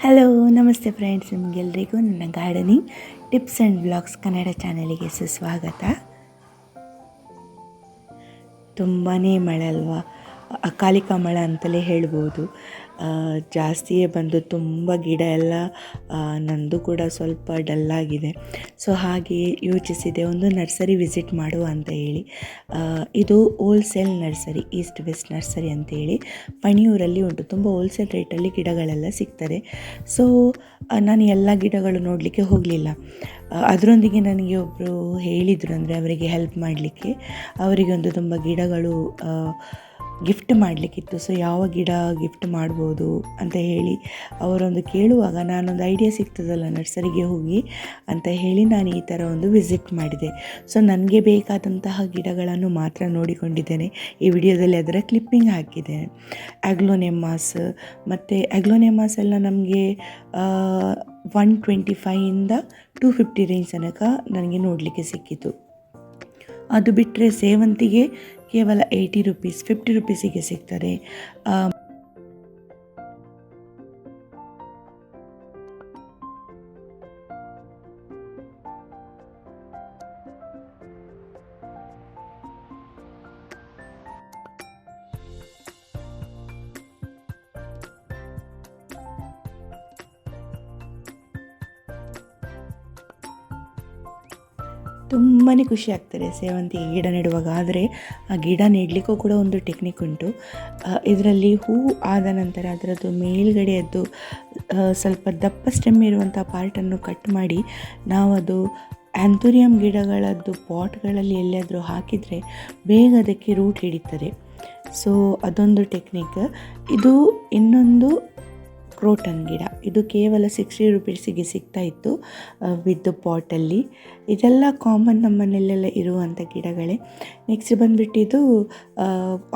Hello ನಮಸ್ತೆ friends ನಿಮಗೆಲ್ರಿಗೂ ನನ್ನ gardening tips and blogs Kannada ಚಾನಲಿಗೆ ಸುಸ್ವಾಗತ. ತುಂಬಾ ಮಳೆ ಅಲ್ವಾ? ಅಕಾಲಿಕ ಮಳೆ ಅಂತಲೇ ಹೇಳ್ಬೋದು. ಜಾಸ್ತಿಯೇ ಬಂದು ತುಂಬ ಗಿಡ ಎಲ್ಲ ನಂದು ಕೂಡ ಸ್ವಲ್ಪ ಡಲ್ಲಾಗಿದೆ. ಸೊ ಹಾಗೆ ಯೋಚಿಸಿದೆ, ಒಂದು ನರ್ಸರಿ ವಿಸಿಟ್ ಮಾಡುವ ಅಂತ ಹೇಳಿ. ಇದು wholesale nursery, east west nursery ಅಂತೇಳಿ ಪಣಿಯೂರಲ್ಲಿ ಉಂಟು, ತುಂಬ ಹೋಲ್ಸೇಲ್ ರೇಟಲ್ಲಿ ಗಿಡಗಳೆಲ್ಲ ಸಿಗ್ತದೆ. ಸೊ ನಾನು ಎಲ್ಲ ಗಿಡಗಳು ನೋಡಲಿಕ್ಕೆ ಹೋಗಲಿಲ್ಲ. ಅದರೊಂದಿಗೆ ನನಗೆ ಒಬ್ಬರು ಹೇಳಿದರು ಅಂದರೆ ಅವರಿಗೆ ಹೆಲ್ಪ್ ಮಾಡಲಿಕ್ಕೆ. ಅವರಿಗೆ ಒಂದು ತುಂಬ ಗಿಡಗಳು ಗಿಫ್ಟ್ ಮಾಡಲಿಕ್ಕಿತ್ತು. ಸೊ ಯಾವ ಗಿಡ ಗಿಫ್ಟ್ ಮಾಡ್ಬೋದು ಅಂತ ಹೇಳಿ ಅವರೊಂದು ಕೇಳುವಾಗ ನಾನೊಂದು ಐಡಿಯಾ ಸಿಗ್ತದಲ್ಲ ನರ್ಸರಿಗೆ ಹೋಗಿ ಅಂತ ಹೇಳಿ ನಾನು ಈ ಥರ ಒಂದು ವಿಸಿಟ್ ಮಾಡಿದೆ. ಸೊ ನನಗೆ ಬೇಕಾದಂತಹ ಗಿಡಗಳನ್ನು ಮಾತ್ರ ನೋಡಿಕೊಂಡಿದ್ದೇನೆ. ಈ ವಿಡಿಯೋದಲ್ಲಿ ಅದರ ಕ್ಲಿಪ್ಪಿಂಗ್ ಹಾಕಿದ್ದೇನೆ ಆಗ್ಲೋನೆಮಾಸ್ ಮತ್ತು ಆಗ್ಲೋನೆಮಾಸ್ ಎಲ್ಲ ನಮಗೆ ಒನ್ ಟ್ವೆಂಟಿ ಫೈವಿಂದ ಟೂ ಫಿಫ್ಟಿ ರೇಂಜ್ ತನಕ ನನಗೆ ನೋಡಲಿಕ್ಕೆ ಸಿಕ್ಕಿತು. ಅದು ಬಿಟ್ಟರೆ ಸೇವಂತಿಗೆ ಕೇವಲ ಏಯ್ಟಿ ರುಪೀಸ್ ಫಿಫ್ಟಿ ರುಪೀಸಿಗೆ ಸಿಗ್ತದೆ. ತುಂಬಾ ಖುಷಿ ಆಗ್ತದೆ ಸೇವಂತಿ ಗಿಡ ನೆಡುವಾಗ. ಆದರೆ ಆ ಗಿಡ ನೆಡಲಿಕ್ಕೂ ಕೂಡ ಒಂದು ಟೆಕ್ನಿಕ್ ಉಂಟು. ಇದರಲ್ಲಿ ಹೂ ಆದ ನಂತರ ಅದರದ್ದು ಮೇಲ್ಗಡೆಯದ್ದು ಸ್ವಲ್ಪ ದಪ್ಪ ಸ್ಟೆಮ್ ಇರುವಂಥ ಪಾರ್ಟನ್ನು ಕಟ್ ಮಾಡಿ ನಾವು ಅದು ಆ್ಯಂಥೋರಿಯಂ ಗಿಡಗಳದ್ದು ಪಾಟ್ಗಳಲ್ಲಿ ಎಲ್ಲಿಯಾದರೂ ಹಾಕಿದರೆ ಬೇಗ ಅದಕ್ಕೆ ರೂಟ್ ಹಿಡಿತದೆ. ಸೊ ಅದೊಂದು ಟೆಕ್ನಿಕ್ ಇದು ಇನ್ನೊಂದು ಕ್ರೋಟನ್ ಗಿಡ. ಇದು ಕೇವಲ ಸಿಕ್ಸ್ಟಿ ರುಪೀಸಿಗೆ ಸಿಗ್ತಾ ಇತ್ತು ವಿತ್ ಪಾಟಲ್ಲಿ. ಇದೆಲ್ಲ ಕಾಮನ್ ನಮ್ಮ ಮನೆಯಲ್ಲೆಲ್ಲ ಇರುವಂಥ ಗಿಡಗಳೇ. Next ಬಂದುಬಿಟ್ಟಿದ್ದು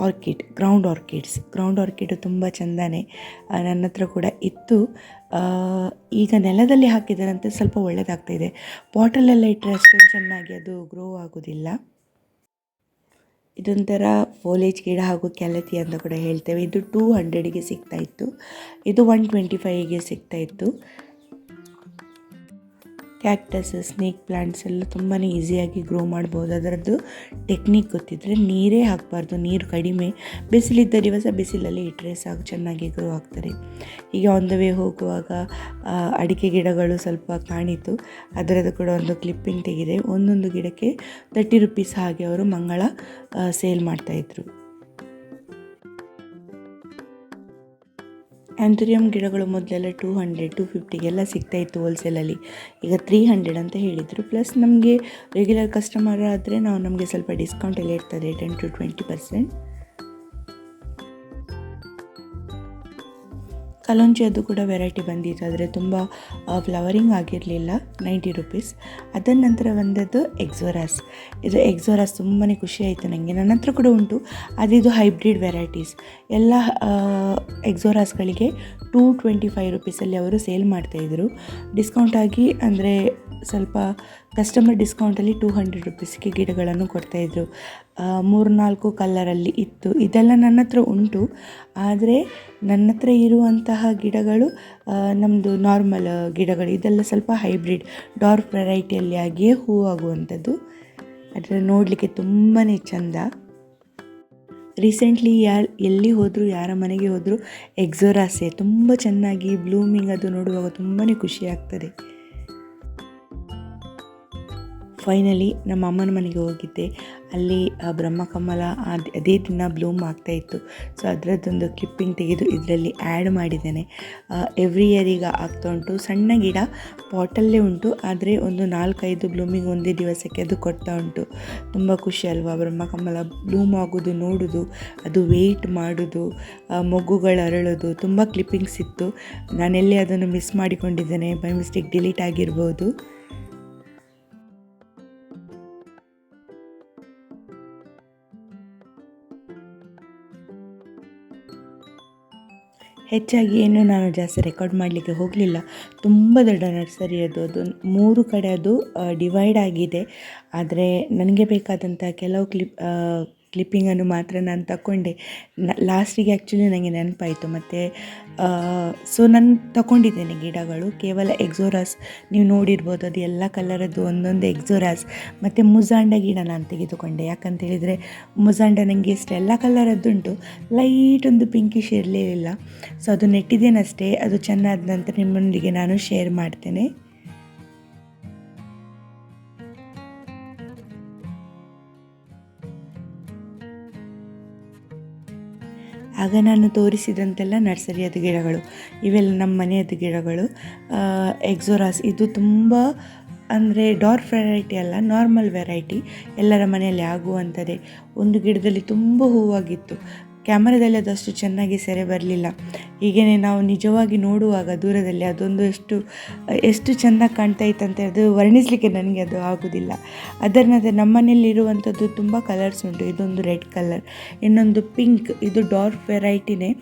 orchid ground orchids ground orchid ತುಂಬ ಚೆಂದನೆ ನನ್ನ ಹತ್ರ ಕೂಡ ಇತ್ತು. ಈಗ ನೆಲದಲ್ಲಿ ಹಾಕಿದರಂತೆ ಸ್ವಲ್ಪ ಒಳ್ಳೆಯದಾಗ್ತಾ ಇದೆ. ಪಾಟಲ್ಲೆಲ್ಲ ಇಟ್ಟರೆ ಅಷ್ಟೊಂದು ಚೆನ್ನಾಗಿ ಅದು ಗ್ರೋ ಆಗೋದಿಲ್ಲ. ಇದೊಂಥರ ಫೋಲೇಜ್ ಗಿಡ ಹಾಗೂ ಕ್ಯಾಲತಿ ಅಂತ ಕೂಡ ಹೇಳ್ತೇವೆ. ಇದು ಟೂ ಹಂಡ್ರೆಡಿಗೆ ಸಿಗ್ತಾ ಇತ್ತು. ಇದು ಒನ್ ಟ್ವೆಂಟಿ ಫೈವ್ಗೆ ಸಿಗ್ತಾ ಇತ್ತು. ಕ್ಯಾಕ್ಟಸ್ ಸ್ನೇಕ್ ಪ್ಲ್ಯಾಂಟ್ಸ್ ಎಲ್ಲ ತುಂಬಾ ಈಸಿಯಾಗಿ ಗ್ರೋ ಮಾಡ್ಬೋದು. ಅದರದ್ದು ಟೆಕ್ನಿಕ್ ಗೊತ್ತಿದ್ದರೆ ನೀರೇ ಹಾಕಬಾರ್ದು. ನೀರು ಕಡಿಮೆ, ಬಿಸಿಲಿದ್ದ ದಿವಸ ಬಿಸಿಲಲ್ಲಿ ಇಟ್ಟರೆ ಸಾಕು, ಚೆನ್ನಾಗಿ ಗ್ರೋ ಆಗ್ತದೆ. ಈಗ ಆನ್ ದ ವೇ ಹೋಗುವಾಗ ಅಡಿಕೆ ಗಿಡಗಳು ಸ್ವಲ್ಪ ಕಾಣಿತು. ಅದರದ್ದು ಕೂಡ ಒಂದು ಕ್ಲಿಪ್ಪಿಂಗ್ ತೆಗೆದೆ, ಒಂದೊಂದು ಗಿಡಕ್ಕೆ ತರ್ಟಿ ರುಪೀಸ್ ಹಾಗೆ ಅವರು ಮಂಗಳ ಸೇಲ್ ಮಾಡ್ತಾಯಿದ್ರು ಆ್ಯಂಥೋರಿಯಂ ಗಿಡಗಳು ಮೊದಲೆಲ್ಲ ಟೂ ಹಂಡ್ರೆಡ್ ಟು ಫಿಫ್ಟಿಗೆಲ್ಲ ಸಿಗ್ತಾ ಇತ್ತು ಹೋಲ್ಸೇಲಲ್ಲಿ ಈಗ ತ್ರೀ ಹಂಡ್ರೆಡ್ ಅಂತ ಹೇಳಿದರು. ಪ್ಲಸ್ ನಮಗೆ ರೆಗ್ಯುಲರ್ ಕಸ್ಟಮರ್ ಆದರೆ ನಾವು ನಮಗೆ ಸ್ವಲ್ಪ ಡಿಸ್ಕೌಂಟ್ ಎಲ್ಲ ಇರ್ತದೆ ಟೆನ್ ಟು ಟ್ವೆಂಟಿ ಪರ್ಸೆಂಟ್ ಕಲೋಂಜಿಯದ್ದು ಕೂಡ ವೆರೈಟಿ ಬಂದಿತ್ತು. ಆದರೆ ತುಂಬ ಫ್ಲವರಿಂಗ್ ಆಗಿರಲಿಲ್ಲ. Ninety rupees. ಅದರ ನಂತರ ಬಂದದ್ದು ಎಕ್ಸೋರಾಸ್. ಇದು ಎಕ್ಸೋರಾಸ್ ತುಂಬಾ ಖುಷಿ ಆಯಿತು ನನಗೆ ನನ್ನ ಹತ್ರ ಕೂಡ ಉಂಟು. ಅದಿದು ಹೈಬ್ರಿಡ್ ವೆರೈಟೀಸ್. ಎಲ್ಲ ಎಕ್ಸೋರಾಸ್ಗಳಿಗೆ ಟೂ ಟ್ವೆಂಟಿ ಫೈವ್ ರುಪೀಸಲ್ಲಿ ಅವರು ಸೇಲ್ ಮಾಡ್ತಾಯಿದ್ರು ಡಿಸ್ಕೌಂಟ್ ಆಗಿ, ಅಂದರೆ ಸ್ವಲ್ಪ ಕಸ್ಟಮರ್ ಡಿಸ್ಕೌಂಟಲ್ಲಿ ಟೂ ಹಂಡ್ರೆಡ್ ರುಪೀಸ್ಗೆ ಗಿಡಗಳನ್ನು ಕೊಡ್ತಾಯಿದ್ರು ಮೂರು ನಾಲ್ಕು ಕಲ್ಲರಲ್ಲಿ ಇತ್ತು. ಇದೆಲ್ಲ ನನ್ನ ಹತ್ರ ಉಂಟು. ಆದರೆ ನನ್ನ ಹತ್ರ ಇರುವಂತಹ ಗಿಡಗಳು ನಮ್ಮದು ನಾರ್ಮಲ್ ಗಿಡಗಳು, ಇದೆಲ್ಲ ಸ್ವಲ್ಪ ಹೈಬ್ರಿಡ್ ಡಾರ್ಕ್ ವೆರೈಟಿಯಲ್ಲಿ ಆಗಿಯೇ ಹೂವಾಗುವಂಥದ್ದು ಅದರ ನೋಡಲಿಕ್ಕೆ ತುಂಬಾ ಚೆಂದ. ರೀಸೆಂಟ್ಲಿ ಯಾರು, ಎಲ್ಲಿ ಹೋದರೂ, ಯಾರ ಮನೆಗೆ ಹೋದರೂ ಎಕ್ಸೋರಾಸೆ ತುಂಬ ಚೆನ್ನಾಗಿ ಬ್ಲೂಮಿಂಗ್ ಅದು ನೋಡುವಾಗ ತುಂಬಾ ಖುಷಿ ಆಗ್ತದೆ. ಫೈನಲಿ ನಮ್ಮ ಅಮ್ಮನ ಮನೆಗೆ ಹೋಗಿದ್ದೆ. ಅಲ್ಲಿ ಬ್ರಹ್ಮಕಮಲ ಅದು ಅದೇ ದಿನ ಬ್ಲೂಮ್ ಆಗ್ತಾ ಇತ್ತು. ಸೊ ಅದರದ್ದೊಂದು ಕ್ಲಿಪ್ಪಿಂಗ್ ತೆಗೆದು ಇದರಲ್ಲಿ ಆ್ಯಡ್ ಮಾಡಿದ್ದೇನೆ. ಎವ್ರಿ ಇಯರ್ ಈಗ ಆಗ್ತಾ ಉಂಟು. ಸಣ್ಣ ಗಿಡ ಪಾಟಲ್ಲೇ ಉಂಟು. ಆದರೆ ಒಂದು ನಾಲ್ಕೈದು ಬ್ಲೂಮಿಂಗ್ ಒಂದೇ ದಿವಸಕ್ಕೆ ಅದು ಕೊಡ್ತಾ ಉಂಟು. ತುಂಬ ಖುಷಿ ಅಲ್ವಾ? ಬ್ರಹ್ಮಕಮಲ ಬ್ಲೂಮ್ ಆಗೋದು ನೋಡೋದು, ಅದು ವೆಯ್ಟ್ ಮಾಡೋದು ಮೊಗ್ಗುಗಳು ಅರಳೋದು, ತುಂಬ ಕ್ಲಿಪ್ಪಿಂಗ್ಸ್ ಇತ್ತು. ನಾನೆಲ್ಲೇ ಅದನ್ನು ಮಿಸ್ ಮಾಡಿಕೊಂಡಿದ್ದೇನೆ. ಬೈ ಮಿಸ್ಟೇಕ್ ಡಿಲೀಟ್ ಆಗಿರ್ಬೋದು. ಹೆಚ್ಚಾಗಿ ಏನು ನಾನು ಜಾಸ್ತಿ ರೆಕಾರ್ಡ್ ಮಾಡಲಿಕ್ಕೆ ಹೋಗಲಿಲ್ಲ. ತುಂಬ ದೊಡ್ಡ ನರ್ಸರಿ ಅದು. ಅದು ಮೂರು ಕಡೆ ಅದು ಡಿವೈಡ್ ಆಗಿದೆ. ಆದರೆ, ನನಗೆ ಬೇಕಾದಂಥ ಕೆಲವು ಕ್ಲಿಪ್ ಕ್ಲಿಪ್ಪಿಂಗನ್ನು ಮಾತ್ರ ನಾನು ತಗೊಂಡೆ ಲಾಸ್ಟಿಗೆ ಆ್ಯಕ್ಚುಲಿ ನನಗೆ ನೆನಪಾಯಿತು. ಮತ್ತು ಸೊ ನಾನು ತಗೊಂಡಿದ್ದೇನೆ ಗಿಡಗಳು. ಕೇವಲ ಎಕ್ಸೋರಾಸ್ ನೀವು ನೋಡಿರ್ಬೋದು. ಅದು ಎಲ್ಲ ಕಲರದ್ದು ಒಂದೊಂದು ಎಕ್ಸೋರಾಸ್ ಮತ್ತು ಮುಜಾಂಡ ಗಿಡ ನಾನು ತೆಗೆದುಕೊಂಡೆ. ಯಾಕಂತ ಹೇಳಿದರೆ ಮುಜಾಂಡ ನನಗೆ ಇಷ್ಟ. ಎಲ್ಲ ಕಲರದ್ದುಂಟು ಲೈಟ್ ಒಂದು ಪಿಂಕಿಶ್ ಇರಲಿಲ್ಲ. ಸೊ ಅದು ನೆಟ್ಟಿದ್ದೇನಷ್ಟೇ. ಅದು ಚೆನ್ನಾದ ನಂತರ ನಿಮ್ಮೊಂದಿಗೆ ನಾನು ಶೇರ್ ಮಾಡ್ತೇನೆ. ಆಗ ನಾನು ತೋರಿಸಿದಂತೆಲ್ಲ ನರ್ಸರಿಯದ ಗಿಡಗಳು ಇವೆಲ್ಲ ನಮ್ಮ ಮನೆಯದ ಗಿಡಗಳು ಎಕ್ಸೋರಾಸ್ ಇದು ತುಂಬ ಅಂದರೆ ಡಾರ್ಕ್ ವೆರೈಟಿ ಅಲ್ಲ ನಾರ್ಮಲ್ ವೆರೈಟಿ ಎಲ್ಲರ ಮನೆಯಲ್ಲಿ ಆಗುವಂಥದ್ದೇ. ಒಂದು ಗಿಡದಲ್ಲಿ ತುಂಬ ಹೂವಾಗಿತ್ತು. ಕ್ಯಾಮರಾದಲ್ಲಿ ಅದಷ್ಟು ಚೆನ್ನಾಗಿ ಸೆರೆ ಬರಲಿಲ್ಲ. ಹೀಗೇ ನಾವು ನಿಜವಾಗಿ ನೋಡುವಾಗ ದೂರದಲ್ಲಿ ಅದೊಂದು ಎಷ್ಟು ಎಷ್ಟು ಚೆನ್ನಾಗಿ ಕಾಣ್ತಾ ಇತ್ತಂತೆ ಅದು ವರ್ಣಿಸಲಿಕ್ಕೆ ನನಗೆ ಅದು ಆಗೋದಿಲ್ಲ. ಅದರ ನಂತರ ಮನೆಯಲ್ಲಿರುವಂಥದ್ದು ತುಂಬ ಕಲರ್ಸ್ ಉಂಟು. ಇದೊಂದು ರೆಡ್ ಕಲರ್ ಇನ್ನೊಂದು ಪಿಂಕ್ ಇದು ಡಾರ್ಕ್ ವೆರೈಟಿನೇ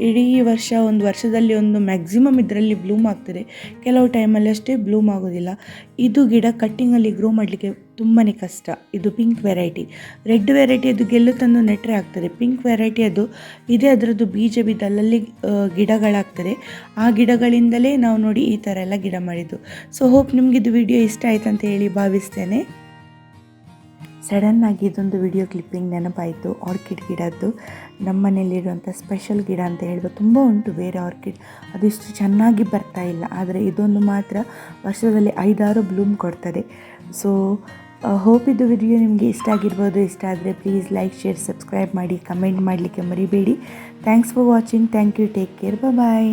ಇಡೀ ವರ್ಷ, ಒಂದು ವರ್ಷದಲ್ಲಿ ಒಂದು ಮ್ಯಾಕ್ಸಿಮಮ್ ಇದರಲ್ಲಿ ಬ್ಲೂಮ್ ಆಗ್ತದೆ. ಕೆಲವು ಟೈಮಲ್ಲಿ ಅಷ್ಟೇ ಬ್ಲೂಮ್ ಆಗೋದಿಲ್ಲ. ಇದು ಗಿಡ ಕಟ್ಟಿಂಗಲ್ಲಿ ಗ್ರೋ ಮಾಡಲಿಕ್ಕೆ ತುಂಬಾ ಕಷ್ಟ. ಇದು ಪಿಂಕ್ ವೆರೈಟಿ ರೆಡ್ ವೆರೈಟಿ ಅದು ಗೆಲ್ಲು ತಂದು ನೆಟ್ಟರೆ ಆಗ್ತದೆ. ಪಿಂಕ್ ವೆರೈಟಿ ಅದು ಇದೇ ಅದರದ್ದು ಬೀಜ ಬಿದ್ದು ಅಲ್ಲಲ್ಲಿ ಗಿಡಗಳಾಗ್ತದೆ. ಆ ಗಿಡಗಳಿಂದಲೇ ನಾವು ನೋಡಿ ಈ ಥರ ಎಲ್ಲ ಗಿಡ ಮಾಡಿದ್ದು. ಸೊ ಹೋಪ್ ನಿಮಗಿದು ವಿಡಿಯೋ ಇಷ್ಟ ಆಯ್ತು ಅಂತ ಹೇಳಿ ಭಾವಿಸ್ತೇನೆ. ಸಡನ್ನಾಗಿ ಇದೊಂದು ವಿಡಿಯೋ ಕ್ಲಿಪ್ಪಿಂಗ್ ನೆನಪಾಯಿತು ಆರ್ಕಿಡ್ ಗಿಡದ್ದು. ನಮ್ಮ ಮನೆಯಲ್ಲಿರುವಂಥ ಸ್ಪೆಷಲ್ ಗಿಡ ಅಂತ ಹೇಳ್ಬೋದು. ತುಂಬ ಉಂಟು ಬೇರೆ ಆರ್ಕಿಡ್ ಅದಿಷ್ಟು ಚೆನ್ನಾಗಿ ಬರ್ತಾ ಇಲ್ಲ. ಆದರೆ ಇದೊಂದು ಮಾತ್ರ ವರ್ಷದಲ್ಲಿ ಐದಾರು ಬ್ಲೂಮ್ ಕೊಡ್ತದೆ. ಸೊ ಹೋಪ್ ಇದು ವಿಡಿಯೋ ನಿಮಗೆ ಇಷ್ಟ ಆಗಿರ್ಬೋದು. ಇಷ್ಟ ಆದರೆ ಪ್ಲೀಸ್ ಲೈಕ್ ಶೇರ್ ಸಬ್ಸ್ಕ್ರೈಬ್ ಮಾಡಿ ಕಮೆಂಟ್ ಮಾಡಲಿಕ್ಕೆ ಮರಿಬೇಡಿ. Thanks for watching thank you take care bye